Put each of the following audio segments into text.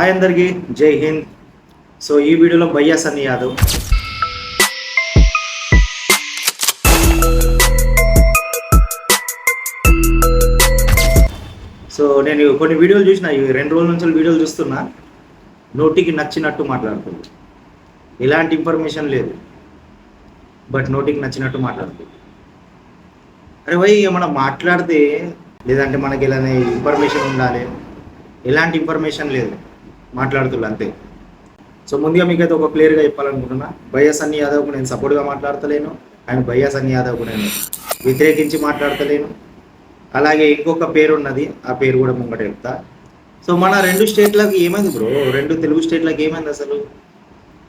Hi అందరికీ జై Hind. So ఈ వీడియోలో బయ్యా సన్నీ యాదవ్. సో నేను కొన్ని వీడియోలు చూసిన ఈ రెండు రోజుల నుంచి వీడియోలు చూస్తున్నా నోటికి నచ్చినట్టు మాట్లాడుతుంది. ఎలాంటి ఇన్ఫర్మేషన్ లేదు బట్ నోటికి నచ్చినట్టు మాట్లాడుతుంది. అరే భయ్ ఏమన్నా మాట్లాడితే లేదంటే మనకి ఇలానే ఇన్ఫర్మేషన్ ఉండాలి ఎలాంటి ఇన్ఫర్మేషన్ లేదు. మాట్లాడుతున్నా అంతే. సో ముందుగా మీకైతే ఒక క్లియర్గా చెప్పాలనుకుంటున్నా భయ్యా సన్నీ యాదవ్కు నేను సపోర్ట్గా మాట్లాడతలేను అండ్ భయ్యా సన్నీ యాదవ్కు నేను వ్యతిరేకించి మాట్లాడతలేను. అలాగే ఇంకొక పేరు ఉన్నది ఆ పేరు కూడా ముంగట చెప్తా. సో మన రెండు స్టేట్లకు ఏమైంది బ్రో? రెండు తెలుగు స్టేట్లకు ఏమైంది అసలు?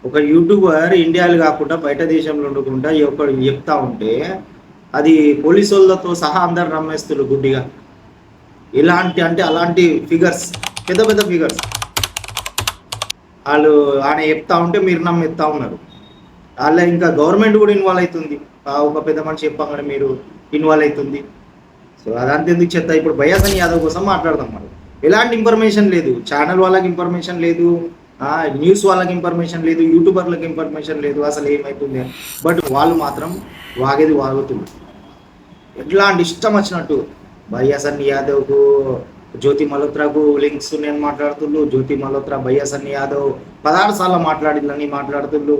ఒక యూట్యూబర్ ఇండియాలో కాకుండా బయట దేశంలో ఉండకుండా ఒకడు చెప్తా ఉంటే అది పోలీసు వాళ్ళతో సహా అందరు నమ్మేస్తున్నారు గుడ్డిగా. ఇలాంటి అంటే అలాంటి ఫిగర్స్ పెద్ద పెద్ద ఫిగర్స్ వాళ్ళు ఆయన చెప్తా ఉంటే మీరు నమ్మిస్తా ఉన్నారు. వాళ్ళ ఇంకా గవర్నమెంట్ కూడా ఇన్వాల్వ్ అవుతుంది. ఒక పెద్ద మనిషి చెప్పగానే మీరు ఇన్వాల్వ్ అవుతుంది. సో అదంతా ఎందుకు చెత్త ఇప్పుడు బయాసన్ యాదవ్ కోసం మాట్లాడదాం మనం ఎలాంటి ఇన్ఫర్మేషన్ లేదు. ఛానల్ వాళ్ళకి ఇన్ఫర్మేషన్ లేదు. న్యూస్ వాళ్ళకి ఇన్ఫర్మేషన్ లేదు. యూట్యూబర్లకు ఇన్ఫర్మేషన్ లేదు. అసలు ఏమవుతుంది బట్ వాళ్ళు మాత్రం వాగేది వాగుతుంది ఎట్లాంటి ఇష్టం వచ్చినట్టు భయాసన్ యాదవ్కు జ్యోతి మల్హోత్రాకు లింక్స్ నేను మాట్లాడుతుళ్ళు జ్యోతి మల్హోత్రా బయ్యాసన్ యాదవ్ పదహారు సార్లు మాట్లాడిల్లని మాట్లాడుతుళ్ళు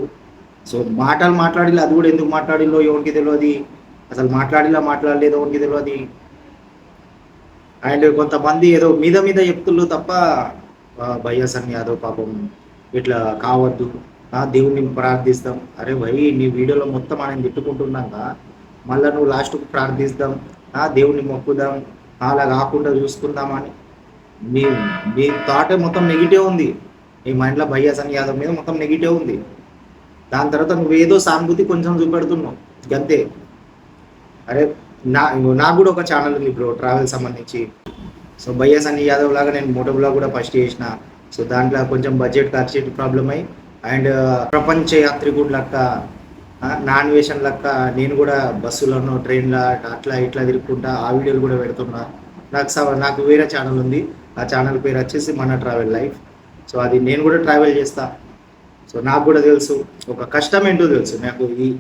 సో మాటలు మాట్లాడిల్లు అది కూడా ఎందుకు మాట్లాడిల్లో ఎవరికి తెలియదు అసలు మాట్లాడిలా మాట్లాడలేదు ఎవరికి తెలియదు అండ్ కొంతమంది ఏదో మీద మీద చెప్తుళ్ళు తప్ప బయ్యాసన్ యాదవ్ పాపం ఇట్లా కావద్దు. ఆ ప్రార్థిస్తాం. అరే భయ్ నీ వీడియోలో మొత్తం ఆయన తిట్టుకుంటున్నాక మళ్ళీ నువ్వు లాస్ట్కు ప్రార్థిస్తాం. ఆ మొక్కుదాం. అలా కాకుండా చూసుకుందామని. మీ మీ థాటే మొత్తం నెగిటివ్ ఉంది. మీ మైండ్లో బయ్యాసన్ యాదవ్ మీద మొత్తం నెగిటివ్ ఉంది. దాని తర్వాత నువ్వేదో సానుభూతి కొంచెం చూపెడుతున్నావు. అంతే అరే నా నాకు కూడా ఒక ఛానల్ ఉంది బ్రో ట్రావెల్ సంబంధించి. సో భయ్యా సన్నీ యాదవ్ లాగా నేను మోటో బ్లాగ్ కూడా ఫస్ట్ చేసిన. సో దాంట్లో కొంచెం బడ్జెట్ ఖర్చు ప్రాబ్లం అయ్యి అండ్ ప్రపంచ యాత్రికుడు లెక్క నాన్ వేషన్ లెక్క నేను కూడా బస్సులను ట్రైన్లో అట్లా ఇట్లా తిరుగుకుంటా ఆ వీడియోలు కూడా పెడుతున్నా. నాకు స- నాకు వేరే ఛానల్ ఉంది. ఆ ఛానల్ పేరు వచ్చేసి మన ట్రావెల్ లైఫ్ సో అది నేను కూడా ట్రావెల్ చేస్తా. సో నాకు కూడా తెలుసు. ఒక కష్టం ఏంటో తెలుసు. నాకు ఈ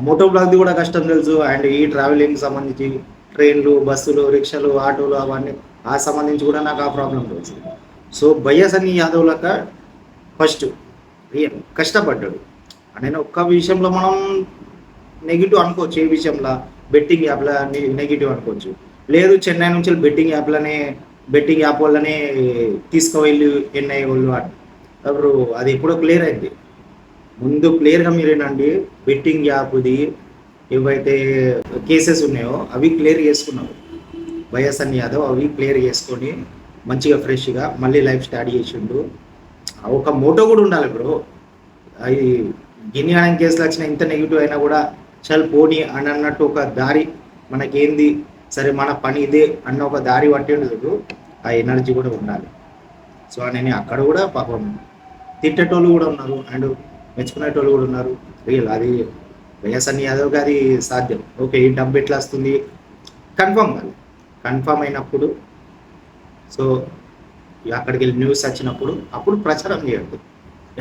మోటో బ్లాగ్ది కూడా కష్టం తెలుసు. అండ్ ఈ ట్రావెలింగ్ సంబంధించి ట్రైన్లు బస్సులు రిక్షాలు ఆటోలు అవన్నీ ఆ సంబంధించి కూడా నాకు ఆ ప్రాబ్లం తెలుసు. సో బయ్యసని యాదవ్ లెక్క ఫస్ట్ కష్టపడ్డాడు. నేను ఒక్క విషయంలో మనం నెగిటివ్ అనుకోవచ్చు ఏ విషయంలో? బెట్టింగ్ యాప్ల నెగిటివ్ అనుకోవచ్చు. లేదు చెన్నై నుంచి బెట్టింగ్ యాప్లనే బెట్టింగ్ యాప్ వల్లనే తీసుకువెళ్ళి ఎన్ఐ వాళ్ళు అని ఎవరు అది ఎప్పుడో క్లియర్ అయింది. ముందు క్లియర్గా మీరేనండి బెట్టింగ్ యాప్ది ఏవైతే కేసెస్ ఉన్నాయో అవి క్లియర్ చేసుకున్నారు వైఎస్ఎన్ యాదవ్ అవి క్లియర్ చేసుకొని మంచిగా ఫ్రెష్గా మళ్ళీ లైఫ్ స్టార్ట్ చేసిండు. ఒక మోటో కూడా ఉండాలి బ్రో. అది గిన్ని అనే కేసులు వచ్చిన ఇంత నెగిటివ్ అయినా కూడా చల్ పోనీ అని అన్నట్టు ఒక దారి మనకేంది? సరే మన పని ఇదే అన్న ఒక దారి పట్టేందుకు ఆ ఎనర్జీ కూడా ఉండాలి. సో నేను అక్కడ కూడా పాపం తిట్టేటోళ్ళు కూడా ఉన్నారు అండ్ మెచ్చుకునేటోళ్ళు కూడా ఉన్నారు. రియల్ అది వైఎస్ఎన్ యాదవ్ గారి సాధ్యం. ఓకే ఈ డబ్బు ఎట్లా వస్తుంది? కన్ఫర్మ్ కాదు. కన్ఫర్మ్ అయినప్పుడు సో అక్కడికి వెళ్ళి న్యూస్ వచ్చినప్పుడు అప్పుడు ప్రచారం చేయండి.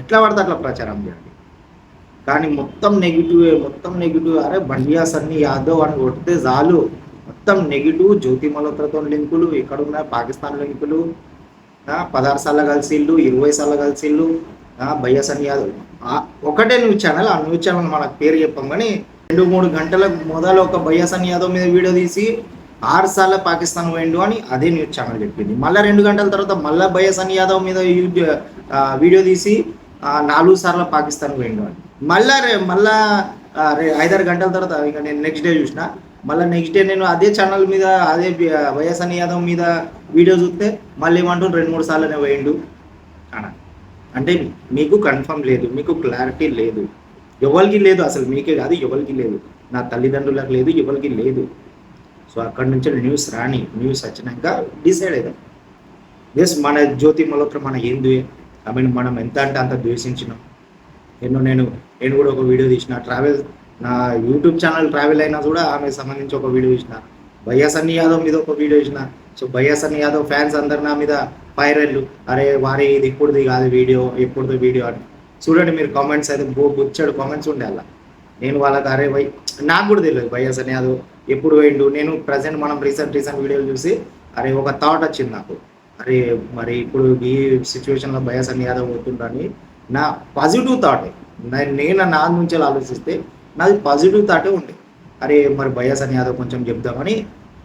ఎట్లా పడితే అట్లా ప్రచారం చేయండి. కానీ మొత్తం నెగిటివ్ మొత్తం నెగిటివ్. అరే బండియాస్ సన్ని యాదవ్ అని కొడితే చాలు. మొత్తం నెగిటివ్. జ్యోతి మల్హోత్రతో లింకులు ఇక్కడ ఉన్న పాకిస్తాన్ లింకులు పదహారు సార్లు కలిసిళ్ళు ఇరవై సార్లు కలిసిళ్ళు. బయ్యాస్ సన్ని యాదవ్. ఒకటే న్యూస్ ఛానల్. ఆ న్యూస్ ఛానల్ మనకు పేరు చెప్పాం కానీ రెండు మూడు గంటల మొదలు ఒక బయ్యాస్ సన్ని యాదవ్ మీద వీడియో తీసి ఆరు సార్లు పాకిస్తాన్ పోయిండు అని అదే న్యూస్ ఛానల్ చెప్పింది. మళ్ళీ రెండు గంటల తర్వాత మళ్ళీ బయ్యాస్ సన్ని యాదవ్ మీద వీడియో తీసి నాలుగు సార్లు పాకిస్తాన్ పోయిండు అని. మళ్ళా రే మళ్ళా రే ఐదారు గంటల తర్వాత ఇక నేను నెక్స్ట్ డే చూసిన. మళ్ళీ నెక్స్ట్ డే నేను అదే ఛానల్ మీద అదే బి- వైఎస్ అని యాదవ్ మీద వీడియో చూస్తే మళ్ళీ ఏమంటారు రెండు మూడు సార్లునే పోయిండు అన అంటే మీకు కన్ఫర్మ్ లేదు మీకు క్లారిటీ లేదు. ఎవరికి లేదు అసలు మీకే కాదు ఎవరికి లేదు. నా తల్లిదండ్రులకు లేదు ఎవరికి లేదు. సో అక్కడి నుంచి న్యూస్ రాని న్యూస్ వచ్చినాక డిసైడ్ అవుదాం ఎస్ మన జ్యోతి మలోత్ర మన ఏందు ఐ మీన్ మనం ఎంత అంటే అంత ద్వేషించినాం. ఎన్నో నేను నేను కూడా ఒక వీడియో తీసిన. ట్రావెల్ నా యూట్యూబ్ ఛానల్ ట్రావెల్ అయినా కూడా ఆమె సంబంధించి ఒక వీడియో తీసిన. భయ్యా సన్నీ యాదవ్ మీద ఒక వీడియో తీసిన. సో భయ్యా సన్నీ యాదవ్ ఫ్యాన్స్ అందరు నా మీద వైరల్ అరే వారి ఇది ఇప్పుడుది కాదు వీడియో ఎప్పుడుది వీడియో అని. చూడండి మీరు కామెంట్స్ అయితే బో బుచ్చాడు కామెంట్స్ ఉండే అలా. నేను వాళ్ళకి అరే వై నాకు కూడా తెలియదు భయ్యా అని యాదవ్ ఎప్పుడు పోయిండు. నేను ప్రజెంట్ మనం రీసెంట్ రీసెంట్ వీడియోలు చూసి అరే ఒక థాట్ వచ్చింది నాకు. అరే మరి ఇప్పుడు ఈ సిచ్యువేషన్లో బయాస్ అని యాదవ్ అవుతుండని నా పాజిటివ్ థాటే నేను నా నుంచి ఆలోచిస్తే నాది పాజిటివ్ థాటే ఉండే. అరే మరి బయాస్ అని యాదవ్ కొంచెం చెప్దామని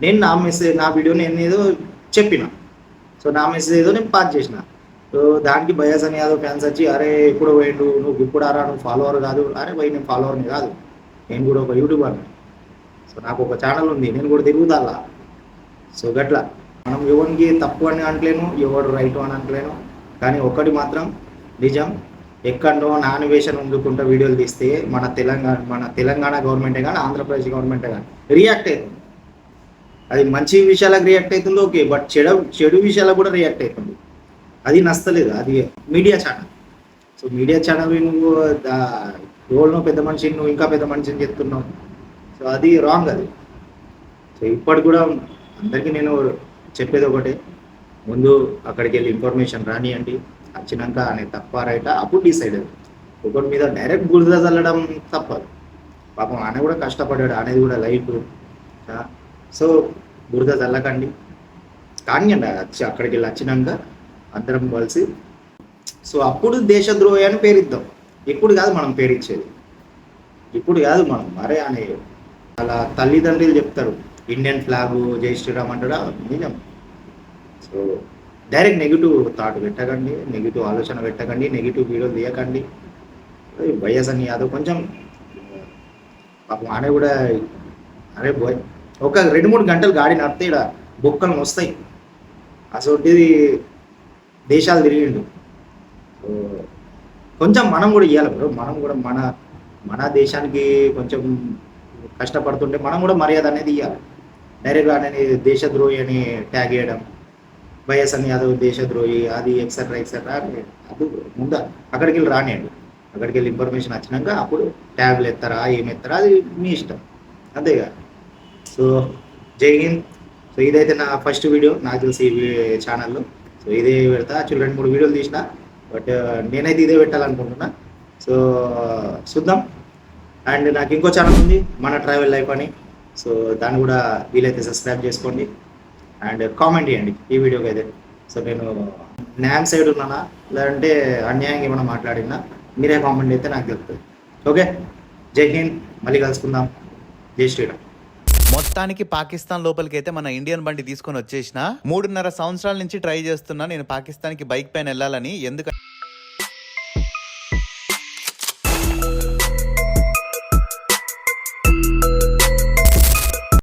నేను నా మెసేజ్ నా వీడియో నేను ఏదో చెప్పిన. సో నా మెసేజ్ ఏదో నేను పాస్ చేసిన. సో దానికి బయాస్ అని యాదవ్ ఫ్యాన్స్ వచ్చి అరే ఇప్పుడు పోయిండు? నువ్వు ఇప్పుడు ఆరా నువ్వు ఫాలోవర్ కాదు. అరే పోయి నేను ఫాలోవర్ని కాదు. నేను కూడా ఒక యూట్యూబర్ని సో నాకు ఒక ఛానల్ ఉంది. నేను కూడా తిరుగుతాలా సో గట్లా. మనం ఎవరికి తప్పు అని అంటలేను ఎవడు రైట్ అని అంటలేను కానీ ఒకటి మాత్రం నిజం. ఎక్కడో నానివేషన్ ఉండుకుంటూ వీడియోలు తీస్తే మన తెలంగాణ మన తెలంగాణ గవర్నమెంటే కానీ ఆంధ్రప్రదేశ్ గవర్నమెంటే కానీ రియాక్ట్ అవుతుంది. అది మంచి విషయాలకు రియాక్ట్ అవుతుంది ఓకే. బట్ చెడు చెడు విషయాలకు కూడా రియాక్ట్ అవుతుంది. అది నచ్చలేదు అది media channel so media channel నువ్వు రోల్ను పెద్ద మనిషిని నువ్వు ఇంకా పెద్ద మనిషిని చెప్తున్నావు. సో అది రాంగ్ అది. సో ఇప్పటికి కూడా అందరికీ నేను చెప్పేది ఒకటే. ముందు అక్కడికి వెళ్ళి ఇన్ఫర్మేషన్ రానియండి. వచ్చినాక అనే తప్ప రైట్ అప్పుడు డిసైడ్ ఒకటి మీద డైరెక్ట్ బురద చల్లడం తప్పదు. పాపం ఆయన కూడా కష్టపడ్డాడు అనేది కూడా లైఫ్ సో బురద చల్లకండి కానివ్వండి వచ్చి అక్కడికి వెళ్ళి వచ్చినాక అందరం కలిసి. సో అప్పుడు దేశద్రోహి అని పేరిద్దాం. ఇప్పుడు కాదు మనం పేరిచ్చేది ఇప్పుడు కాదు మనం మరే అనే అలా తల్లిదండ్రులు చెప్తారు. ఇండియన్ ఫ్లాగ్ జై శ్రీరామ్ అంటాడా నిజం సో డైరెక్ట్ నెగిటివ్ థాట్ పెట్టకండి నెగిటివ్ ఆలోచన పెట్టకండి నెగిటివ్ వీడియోలు తీయకండి. వైఎస్ అని యాదవ్ కొంచెం పాపం ఆనే కూడా అరే బాయ్ ఒక రెండు మూడు గంటలు గాడి నడితే ఇక్కడ బొక్కలు వస్తాయి అసొంటిది దేశాలు తిరిగిండు. కొంచెం మనం కూడా ఇవ్వాలి బ్రో మనం కూడా మన మన దేశానికి కొంచెం కష్టపడుతుంటే మనం కూడా మర్యాద అనేది ఇవ్వాలి డైరెక్ట్గా అనేది దేశద్రోహి అని ట్యాగ్ చేయడం. వైఎస్ అని యాదవ్ దేశద్రోహి అది ఎక్సెట్రా ఎక్సెట్రా అప్పుడు ముందు అక్కడికి వెళ్ళి రానియండి. అక్కడికి వెళ్ళి ఇన్ఫర్మేషన్ వచ్చినాక అప్పుడు ట్యాబ్లు ఎత్తారా ఏమి ఎత్తారా అది మీ ఇష్టం. అంతేగా సో జై హింద్. సో ఇదైతే నా ఫస్ట్ వీడియో నాకు తెలిసి ఈ ఛానల్లో సో ఇదే పెడతా. యాక్చువల్ రెండు మూడు వీడియోలు తీసిన. బట్ uh, నేనైతే ఇదే పెట్టాలనుకుంటున్నా. సో చూద్దాం. అండ్ నాకు ఇంకో ఛానల్ ఉంది మన ట్రావెల్ లైఫ్ అని. సో దాన్ని కూడా వీలైతే సబ్స్క్రైబ్ చేసుకోండి. అండ్ కామెంట్ చేయండి. ఈ వీడియోకి అయితే. సో నేను న్యాయం సైడ్ ఉన్నానా? లేదంటే అన్యాయంగా ఏమైనా మాట్లాడినా మీరే కామెంట్ అయితే నాకు తెలుస్తుంది. ఓకే జై హింద్. మళ్ళీ కలుసుకుందాం. జై శ్రీరామ్. మొత్తానికి పాకిస్తాన్ లోపలికి అయితే మన ఇండియన్ బండి తీసుకొని వచ్చేసిన. మూడున్నర సంవత్సరాల నుంచి ట్రై చేస్తున్నా. నేను పాకిస్తాన్కి బైక్ పైన వెళ్ళాలని. ఎందుకంటే